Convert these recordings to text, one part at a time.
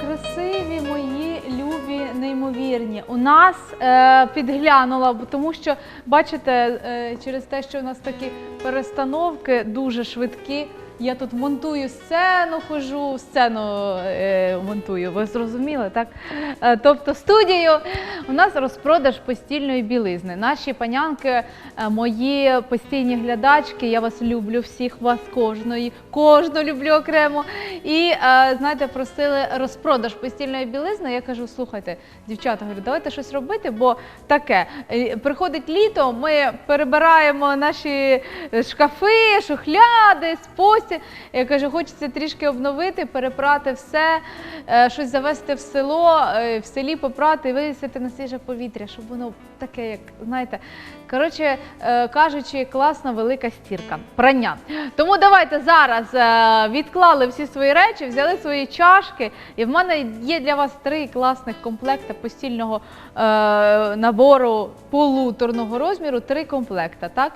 красиві мої любі, неймовірні. У нас е, підглянула, тому що бачите, е, через те, що у нас такі перестановки дуже швидкі. Я тут монтую сцену, хожу, сцену е, монтую, ви зрозуміли, так? Е, тобто студію у нас розпродаж постільної білизни. Наші панянки, е, мої постійні глядачки, я вас люблю, всіх вас, кожної, кожну люблю окремо. І е, знаєте, просили розпродаж постільної білизни. Я кажу, слухайте, дівчата, говорю, давайте щось робити, бо таке. е, Приходить літо, ми перебираємо наші шкафи, шухляди, спосіб. Я кажу, хочеться трішки обновити, перепрати все, е, щось завести в село, е, в селі попрати вивісити на свіже повітря, щоб воно таке, як знаєте. Коротше е, кажучи, класна велика стірка. Прання. Тому давайте зараз е, відклали всі свої речі, взяли свої чашки, і в мене є для вас три класних комплекти постільного е, набору полуторного розміру. Три комплекта. Так?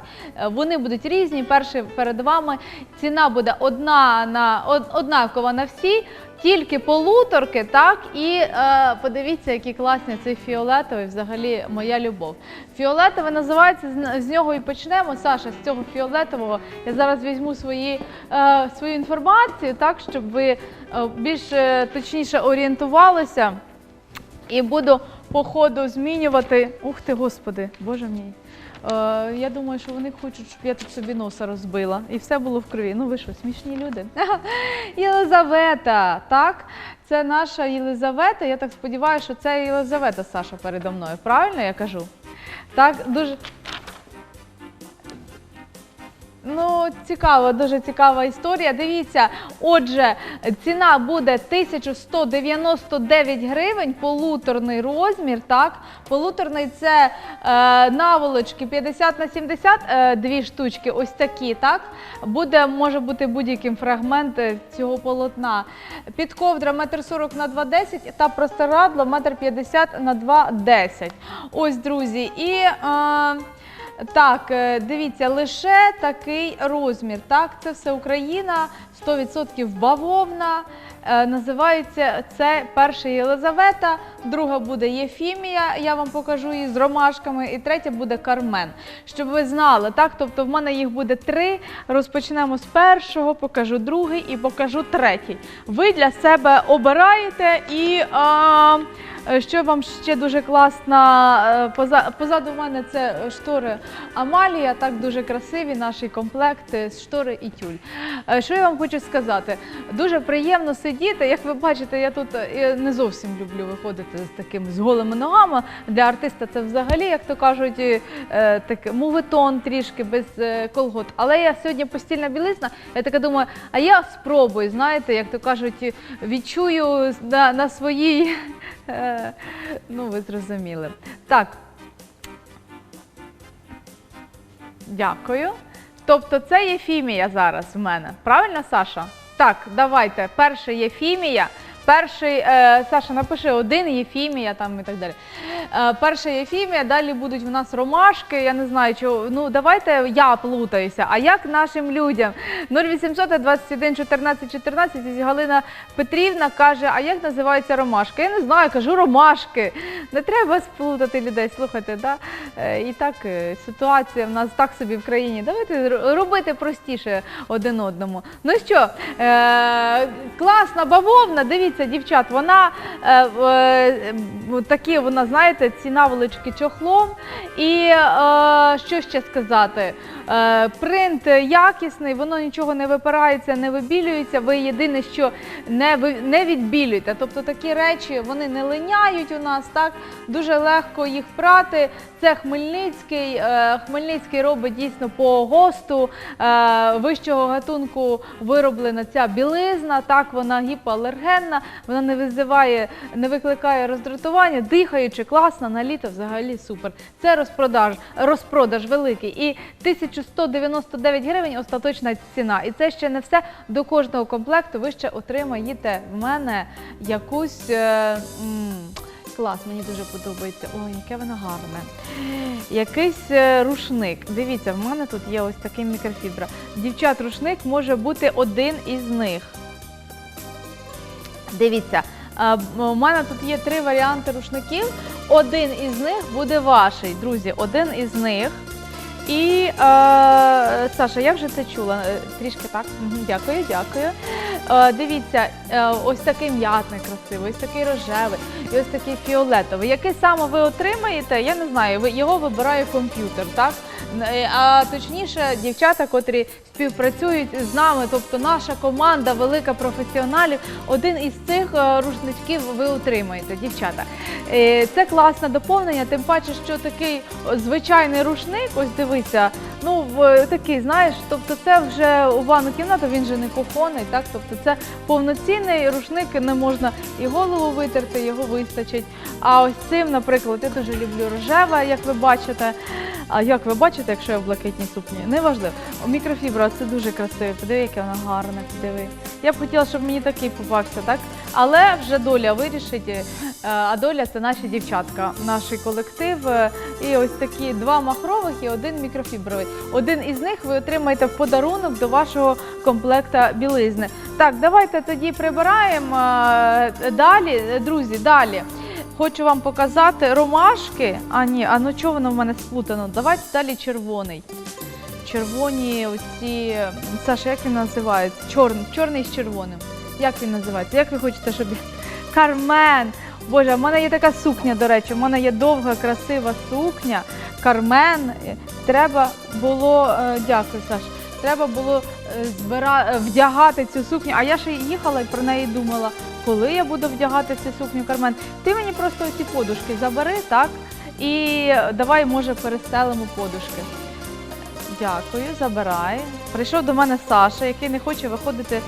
Вони будуть різні. Перший перед вами. Ціна буде одна на однакова на всі. Тільки полуторки, так і е, подивіться, які класні цей фіолетовий, взагалі моя любов. Фіолетовий називається з, з нього і почнемо. Саша, з цього фіолетового я зараз візьму свої, е, свою інформацію, так щоб ви е, більш е, точніше орієнтувалися. І буду по ходу змінювати. Ух ти, господи, боже мій. Е, я думаю, що вони хочуть, щоб я тут собі носа розбила. І все було в крові. Ну ви що, смішні люди. Єлизавета, так? Це наша Єлизавета. Я так сподіваюся, що це Єлизавета Саша передо мною. Правильно я кажу? Так, дуже. Ну, цікава, дуже цікава історія. Дивіться, отже, ціна буде 1199 гривень, полуторний розмір. Так, полуторний це е, наволочки 50 на 70, е, дві штучки, ось такі. Так, буде може бути будь-яким фрагмент е, цього полотна. Підковдра 1,40 на 2,10 та простирадло 1,50 на 2,10. Ось, друзі, і. Е, так, е, дивіться, лише такий розмір. Так, це все Україна, 100% бавовна. Е, Називається це перша Єлизавета, друга буде Єфімія, я вам покажу її з ромашками, і третя буде Кармен. Щоб ви знали, так? Тобто в мене їх буде три. Розпочнемо з першого, покажу другий і покажу третій. Ви для себе обираєте і. А, Що вам ще дуже класна, е, поза- позаду мене це штори Амалія, так дуже красиві наші комплекти з штори і тюль. Е, Що я вам хочу сказати? Дуже приємно сидіти. Як ви бачите, я тут е, не зовсім люблю виходити з такими з голими ногами. Для артиста це взагалі, як то кажуть, е, таке мувитон трішки без е, колгот. Але я сьогодні постільна білизна. Я така думаю, а я спробую, знаєте, як то кажуть, відчую на, на своїй. Ну, ви зрозуміли. Так. Дякую. Тобто це Єфімія зараз в мене. Правильно, Саша? Так, давайте. Перше є Єфімія. Перший, е, Саша, напиши один Єфімія там і так далі. Е, перша Єфімія, далі будуть в нас ромашки. Я не знаю, чого. Ну, давайте я плутаюся. А як нашим людям? 0800 21 14 14 і Галина Петрівна каже: а як називаються ромашки? Я не знаю, кажу ромашки. Не треба сплутати людей. Слухайте, да? Е, і так е, ситуація в нас так собі в країні. Давайте робити простіше один одному. Ну що, е, класна бавовна, дивіться, дівчат, вона е, е, такі, вона, знаєте, ці наволочки чохлом. І е, що ще сказати? Е, принт якісний, воно нічого не випирається, не вибілюється. Ви єдине, що не, ви, не відбілюєте. Тобто такі речі вони не линяють у нас, так дуже легко їх прати. Це Хмельницький. Е, Хмельницький робить дійсно по ГОСТу е, вищого гатунку вироблена ця білизна. Так, вона гіпоалергенна, вона не визиває, не викликає роздратування, дихаючи, класна, на літо взагалі супер. Це розпродаж, розпродаж великий. І 1199 гривень остаточна ціна. І це ще не все. До кожного комплекту ви ще отримаєте в мене якусь. Е, м, Клас, мені дуже подобається. Ой, яке воно гарне. Якийсь е, рушник. Дивіться, в мене тут є ось такий мікрофібра. Дівчат, рушник може бути один із них. Дивіться, Е, У мене тут є три варіанти рушників. Один із них буде ваший, друзі. Один із них. І е, Саша, я вже це чула. Е, Трішки так. Дякую, дякую. Е, дивіться, е, ось такий м'ятний красивий, ось такий рожевий, і ось такий фіолетовий. Який саме ви отримаєте, я не знаю. Його вибирає комп'ютер, так? Е, А точніше, дівчата, котрі співпрацюють з нами, тобто наша команда, велика професіоналів, один із цих е, рушничків ви отримаєте, дівчата. Е, Це класне доповнення, тим паче, що такий звичайний рушник, ось дивися, ну такий, знаєш, тобто це вже у ванну кімнату, він же не кухонний, так? Тобто це повноцінний рушник, не можна і голову витерти, його вистачить. А ось цим, наприклад, я дуже люблю рожеве, як ви бачите. А як ви бачите, якщо я в блакитній сукні? Неважливо. Мікрофібра це дуже красиве. Подиви, яке воно гарне, подиви. Я б хотіла, щоб мені такий попався, так? Але вже доля вирішить. е, А доля це наші дівчатка, наш колектив. Е, І ось такі два махрових і один мікрофібровий. Один із них ви отримаєте в подарунок до вашого комплекта білизни. Так, давайте тоді прибираємо е, далі, друзі, далі. Хочу вам показати ромашки. А ні, а ну чого воно в мене сплутано? Давайте далі червоний. Червоні оці. Саша, як він називається? Чорний, чорний з червоним. Як він називається? Як ви хочете, щоб. Кармен! Боже, в мене є така сукня, до речі, в мене є довга, красива сукня. Кармен. Треба було. е, Дякую, Саш. Треба було е, збира... е, вдягати цю сукню. А я ще їхала і про неї думала, коли я буду вдягати цю сукню Кармен. Ти мені просто ці подушки забери, так? І давай, може, перестелимо подушки. Дякую, забирай. Прийшов до мене Саша, який не хоче виходити е,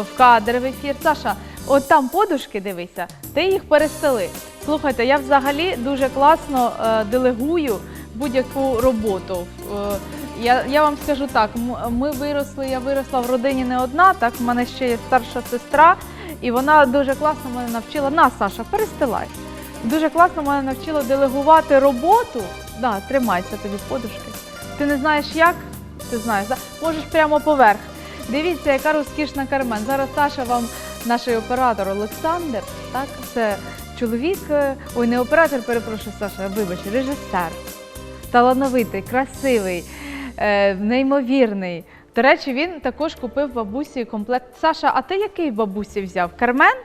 в кадр в ефір. Саша, от там подушки дивися, ти їх перестели. Слухайте, я взагалі дуже класно делегую будь-яку роботу. Я, я вам скажу так: ми виросли, я виросла в родині не одна, так в мене ще є старша сестра, і вона дуже класно мене навчила. На, Саша, перестилай. Дуже класно мене навчила делегувати роботу. Да, тримайся тобі подушки. Ти не знаєш як? Ти знаєш, да? можеш прямо поверх. Дивіться, яка розкішна кармен. Зараз Саша вам, наш оператор Олександр, так, це чоловік, е, ой, не оператор, перепрошую, Саша, вибач, режисер. Талановитий, красивий, неймовірний. До речі, він також купив бабусі комплект. Саша, а ти який бабусі взяв? Кармен?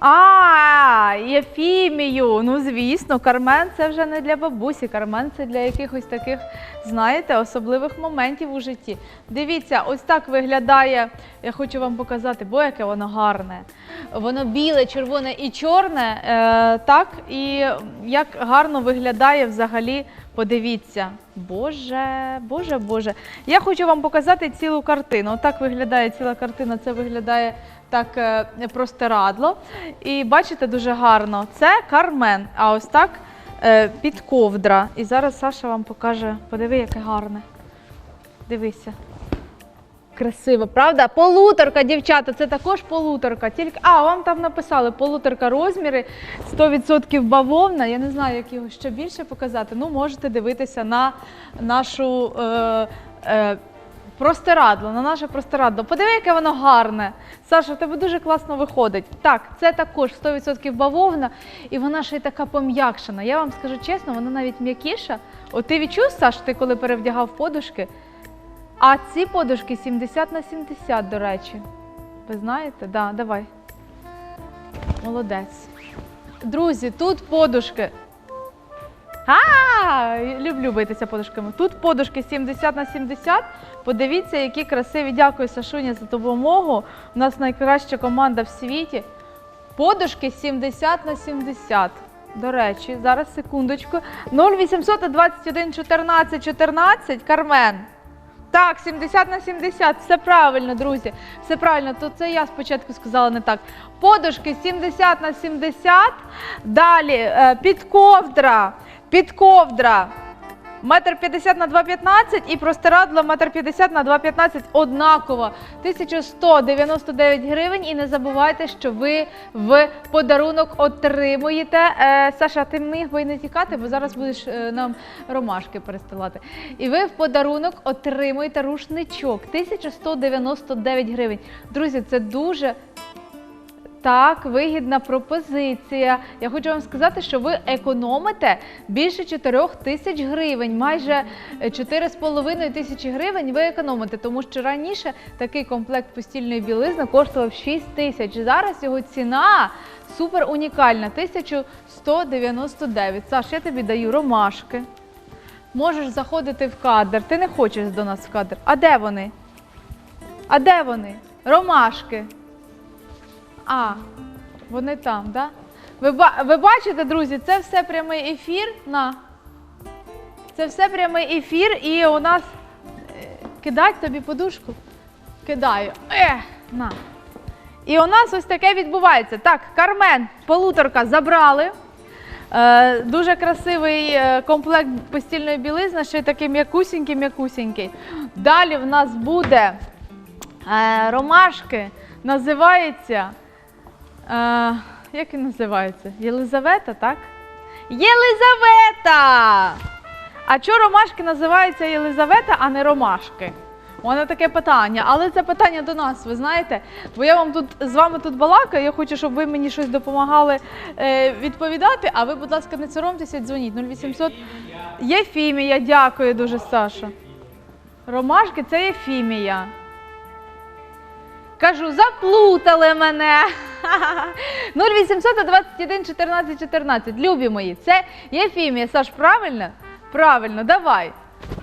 А, Єфімію. Ну, звісно, Кармен це вже не для бабусі. Кармен це для якихось таких, знаєте, особливих моментів у житті. Дивіться, ось так виглядає. Я хочу вам показати, бо яке воно гарне. Воно біле, червоне і чорне. Е, так, і як гарно виглядає взагалі. Подивіться, Боже, Боже, Боже. Я хочу вам показати цілу картину. Отак виглядає ціла картина. Це виглядає так е, простирадло. І бачите, дуже гарно. Це кармен. А ось так е, під ковдра. І зараз Саша вам покаже. Подиви, яке гарне. Дивися. Красиво, правда? Полуторка, дівчата, це також полуторка. Тільки а вам там написали полуторка розміри, 100% бавовна. Я не знаю, як його ще більше показати. Ну, можете дивитися на нашу е, е, простирадло, на наше простирадло. Подиви, яке воно гарне. Саша, в тебе дуже класно виходить. Так, це також 100% бавовна, і вона ще й така пом'якшена. Я вам скажу чесно, вона навіть м'якіша. От ти відчув, Саш, ти коли перевдягав подушки? А ці подушки 70 на 70, до речі. Ви знаєте? Да, давай. Молодець. Друзі, тут подушки. А, люблю битися подушками. Тут подушки 70 на 70. Подивіться, які красиві. Дякую, Сашуня, за допомогу. У нас найкраща команда в світі. Подушки 70 на 70. До речі, зараз секундочку. 0800 21 14 14. Кармен. Так, 70 на 70, все правильно, друзі. Все правильно. То це я спочатку сказала не так. Подушки 70 на 70. Далі е, підковдра. Підковдра. Метр 50 на 2,15 і простирадло метр 50 на 2,15 однаково. 1199 гривень. І не забувайте, що ви в подарунок отримуєте. Е, Саша, ти міг би не тікати, бо зараз будеш е, нам ромашки перестилати. І ви в подарунок отримуєте рушничок 1199 гривень. Друзі, це дуже Так, вигідна пропозиція. Я хочу вам сказати, що ви економите більше 4 тисяч гривень, майже е, 4,5 тисячі гривень ви економите, тому що раніше такий комплект постільної білизни коштував 6 тисяч. Зараз його ціна супер унікальна 1199. Саш, я тобі даю ромашки. Можеш заходити в кадр. Ти не хочеш до нас в кадр. А де вони? А де вони? Ромашки. А, вони там, так? Да? Ви, ви бачите, друзі, це все прямий ефір. На. Це все прямий ефір, і у нас е, кидать тобі подушку. Кидаю. Е, на. І у нас ось таке відбувається. Так, Кармен, полуторка забрали. Е, дуже красивий е, комплект постільної білизни, ще й такий м'якусінький, м'якусінький. Далі в нас буде е, ромашки. Називається. Е, як він називається? Єлизавета, так? Єлизавета! А чого ромашки називаються Єлизавета, а не ромашки? У мене таке питання, але це питання до нас, ви знаєте? Бо я вам тут з вами тут балакаю, я хочу, щоб ви мені щось допомагали е, відповідати, а ви, будь ласка, не соромтеся, дзвоніть 0800. Єфімія, дякую дуже, Саша. Ромашки це Єфімія. Кажу, заплутали мене. 0800 21 14 14. Любі мої, це Єфімія. Саш, правильно? Правильно, давай.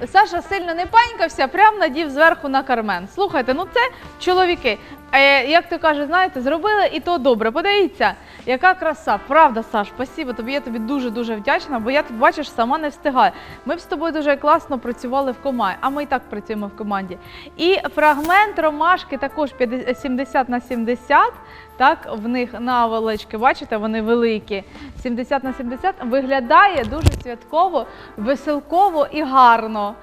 Саша сильно не панькався, прям надів зверху на кармен. Слухайте, ну це чоловіки. Е, як то каже, знаєте, зробили і то добре. Подивіться, яка краса. Правда, Саш, спасибо тобі. Я тобі дуже дуже вдячна, бо я тут бачиш, сама не встигаю. Ми б з тобою дуже класно працювали в команді, а ми і так працюємо в команді. І фрагмент ромашки також 50 70 на 70. Так, в них наволочки, бачите, вони великі. 70 на 70 виглядає дуже святково, веселково і гарно.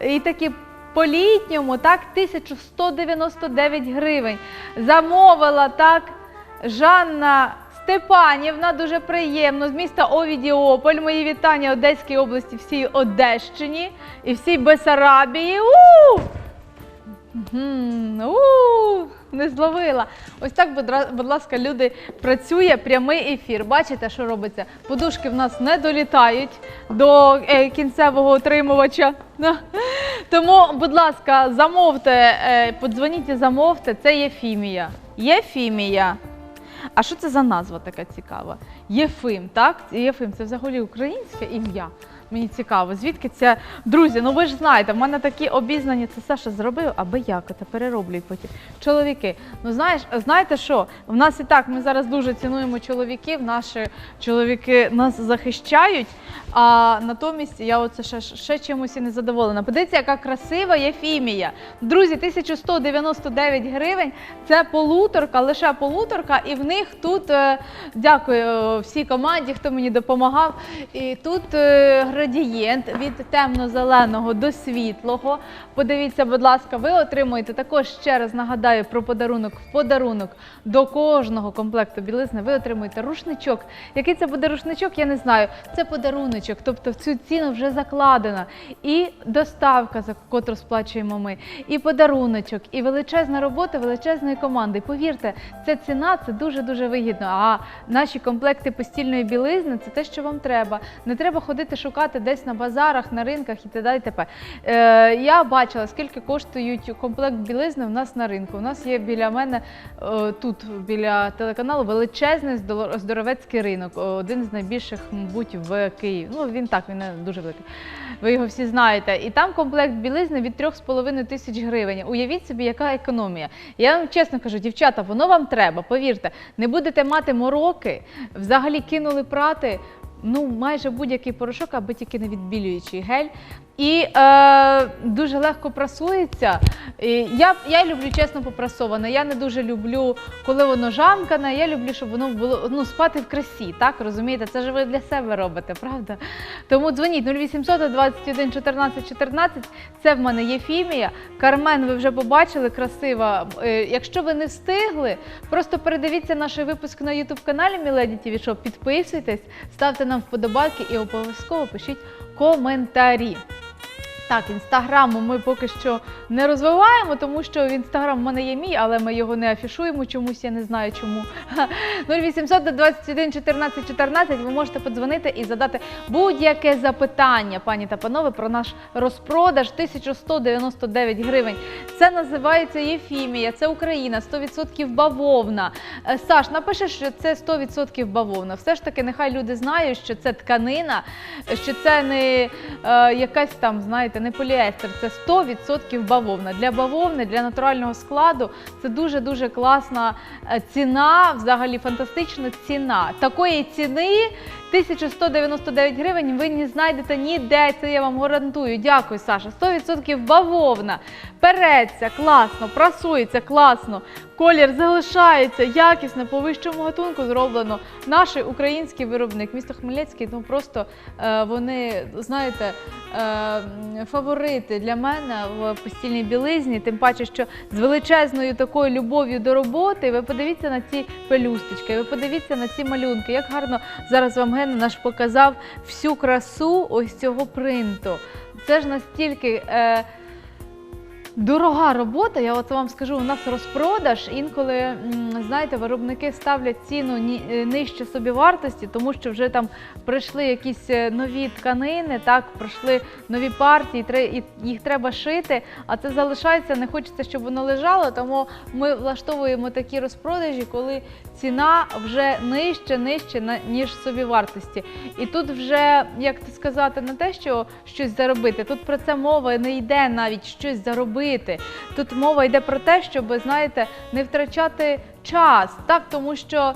І такі по-літньому, так, 1199 гривень. Замовила так Жанна Степанівна, дуже приємно, з міста Овідіополь. Мої вітання Одеській області, всій Одещині і всій Бесарабії. У! Не зловила. Ось так, будь ласка, люди працює прямий ефір. Бачите, що робиться? Подушки в нас не долітають до е, кінцевого отримувача. Тому, будь ласка, замовте, е, подзвоніть і замовте. Це Єфімія. Єфімія. А що це за назва така цікава? Єфим, так? Єфим це взагалі українське ім'я. Мені цікаво, звідки це. Друзі, ну ви ж знаєте, в мене такі обізнані, це Саша зробив, аби як це перероблюють потім. Чоловіки, ну знаєш, знаєте що? В нас і так ми зараз дуже цінуємо чоловіків, наші чоловіки нас захищають. А натомість я оце ще, ще чимось і не задоволена. Подивіться, яка красива Єфімія. Друзі, 1199 гривень. Це полуторка, лише полуторка, і в них тут е, дякую е, всій команді, хто мені допомагав. І тут е, градієнт від темно-зеленого до світлого. Подивіться, будь ласка, ви отримуєте також ще раз нагадаю про подарунок в подарунок до кожного комплекту білизни. Ви отримуєте рушничок. Який це буде рушничок, я не знаю. Це подаруночок, тобто в цю ціну вже закладена. І доставка, за котру сплачуємо ми, і подаруночок, і величезна робота величезної команди. Повірте, ця ціна це дуже дуже вигідно. А наші комплекти постільної білизни це те, що вам треба. Не треба ходити шукати десь на базарах, на ринках і т.д. і т.п. Е, я бачила, скільки коштують комплект білизни в нас на ринку. У нас є біля мене е, тут, біля телеканалу, величезний здоро- здоровецький ринок, один з найбільших, мабуть, в Києві. Ну він так, він дуже великий. Ви його всі знаєте. І там комплект білизни від 3,5 тисяч гривень. Уявіть собі, яка економія. Я вам чесно кажу, дівчата, воно вам треба, повірте, не будете мати мороки, взагалі кинули прати. Ну, майже будь-який порошок, аби тільки не відбілюючий гель. І е, дуже легко прасується. Я, я люблю чесно попрасоване. Я не дуже люблю, коли воно жамкане. Я люблю, щоб воно було ну, спати в красі. Так розумієте? Це ж ви для себе робите, правда? Тому дзвоніть 0800 21 14 14. Це в мене Єфімія. Кармен, ви вже побачили, красива. Е, Якщо ви не встигли, просто передивіться наш випуск на youtube каналі Міледі ТВ Шоп. Підписуйтесь, ставте нам вподобайки і обов'язково пишіть коментарі. Так, інстаграму ми поки що не розвиваємо, тому що в інстаграм в мене є мій, але ми його не афішуємо чомусь, я не знаю чому. 0800 21 14 14 ви можете подзвонити і задати будь-яке запитання, пані та панове, про наш розпродаж 1199 гривень. Це називається Єфімія, це Україна, 100% бавовна. Е, Саш, напиши, що це 100% бавовна. Все ж таки, нехай люди знають, що це тканина, що це не е, якась там, знаєте, не поліестер, це 100% бавовна. Для бавовни, для натурального складу це дуже-дуже класна е, ціна, взагалі фантастична ціна. Такої ціни 1199 гривень ви не знайдете ніде, це я вам гарантую. Дякую, Саша. 100% бавовна. Переться, класно, прасується, класно. Колір залишається, якісно, по вищому гатунку зроблено. Наш український виробник, місто Хмельницький, ну просто е, вони, знаєте, е, фаворити для мене в постільній білизні, тим паче, що з величезною такою любов'ю до роботи. Ви подивіться на ці пелюсточки, ви подивіться на ці малюнки. Як гарно зараз вам Ген наш показав всю красу ось цього принту. Це ж настільки. Е, Дорога робота, я от вам скажу, у нас розпродаж. Інколи, знаєте, виробники ставлять ціну е, нижче собівартості, тому що вже там прийшли якісь е, нові тканини, так, прийшли нові партії, їх треба шити, а це залишається, не хочеться, щоб воно лежало, тому ми влаштовуємо такі розпродажі, коли ціна вже нижче, нижче, ніж собівартості. І тут вже, як це сказати, не те, що щось заробити, тут про це мова не йде навіть щось заробити. Тут мова йде про те, щоб, знаєте, не втрачати час, так, тому що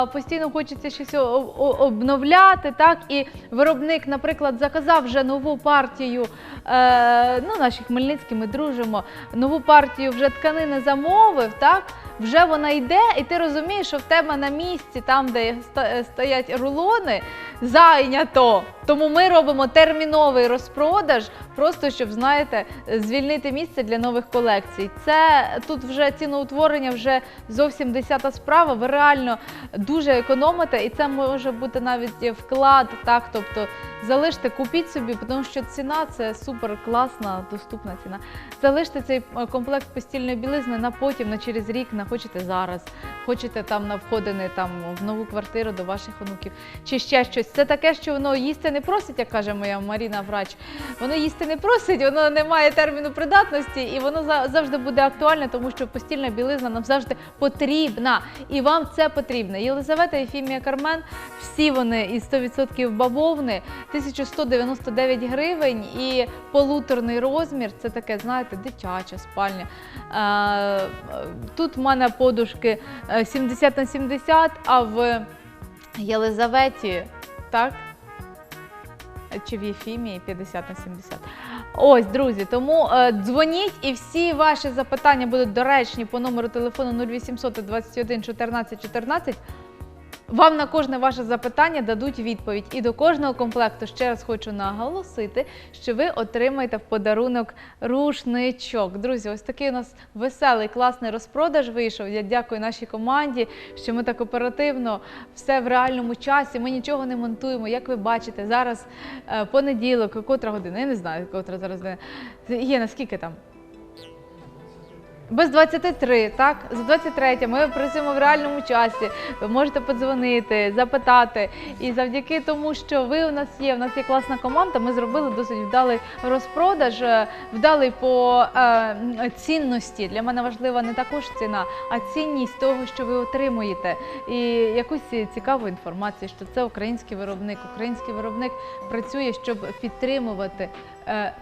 е, постійно хочеться щось обновляти, так, і виробник, наприклад, заказав вже нову партію, е, ну, наші хмельницькі, ми дружимо, нову партію вже тканини замовив, так, вже вона йде, і ти розумієш, що в тебе на місці, там, де стоять рулони, зайнято. Тому ми робимо терміновий розпродаж, просто щоб, знаєте, звільнити місце для нових колекцій. Це тут вже ціноутворення вже зовсім десята справа. Ви реально дуже економите, і це може бути навіть вклад, так, тобто залиште, купіть собі, тому що ціна це супер класна, доступна ціна. Залиште цей е, комплект постільної білизни на потім, на через рік, на хочете зараз, хочете там на входини там в нову квартиру до ваших онуків, чи ще щось. Це таке, що воно їсти не просить, як каже моя Маріна врач. Воно їсти не просить, воно не має терміну придатності, і воно завжди буде актуальне, тому що постільна білизна нам завжди потрібна. І вам це потрібно. Єлизавета Єфімія Кармен, всі вони із 100% бавовни, 1199 гривень і полуторний розмір. Це таке, знаєте, дитяча спальня. Е, Тут в мене подушки е, 70 на 70, а в Єлизаветі, так? Чи в Єфімії 50 на 70. Ось, друзі, тому е, дзвоніть і всі ваші запитання будуть доречні по номеру телефону 0800 21 14 14. Вам на кожне ваше запитання дадуть відповідь. І до кожного комплекту ще раз хочу наголосити, що ви отримаєте в подарунок рушничок. Друзі, ось такий у нас веселий, класний розпродаж вийшов. Я дякую нашій команді, що ми так оперативно, все в реальному часі. Ми нічого не монтуємо. Як ви бачите, зараз е, понеділок, котра година? Я не знаю, котра зараз година. Є наскільки там? Без 23, так? За 23 ми працюємо в реальному часі. Ви можете подзвонити, запитати. І завдяки тому, що ви у нас є, у нас є класна команда, ми зробили досить вдалий розпродаж, е, вдалий по е, цінності. Для мене важлива не також ціна, а цінність того, що ви отримуєте. І якусь цікаву інформацію, що це український виробник. Український виробник працює, щоб підтримувати. Е,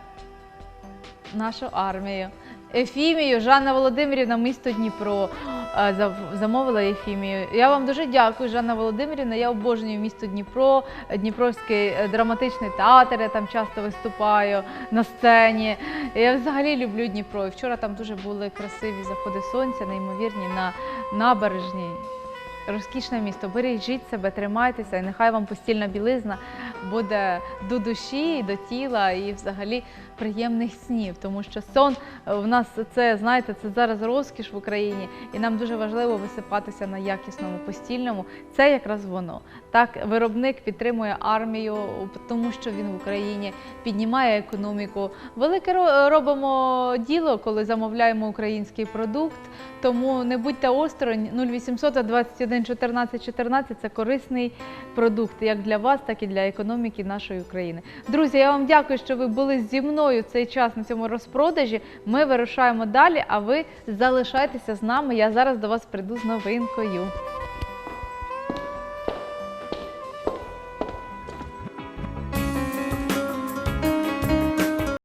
нашу армію. Ефімію, Жанна Володимирівна, місто Дніпро е, замовила Ефімію. Я вам дуже дякую, Жанна Володимирівна. Я обожнюю місто Дніпро, Дніпровський е, драматичний театр. Я там часто виступаю на сцені. Я взагалі люблю Дніпро. І вчора там дуже були красиві заходи сонця, неймовірні на набережній. розкішне місто. Бережіть себе, тримайтеся, і нехай вам постільна білизна буде до душі, до тіла, і взагалі приємних снів. Тому що сон е, в нас це, знаєте, це зараз розкіш в Україні, і нам дуже важливо висипатися на якісному постільному. Це якраз воно. Так, виробник підтримує армію, тому що він в Україні піднімає економіку. Велике ро- робимо діло, коли замовляємо український продукт. Тому не будьте осторонь 0800 21 14 14 – це корисний продукт як для вас, так і для економіки нашої України. Друзі, я вам дякую, що ви були зі мною цей час на цьому розпродажі. Ми вирушаємо далі, а ви залишайтеся з нами. Я зараз до вас прийду з новинкою.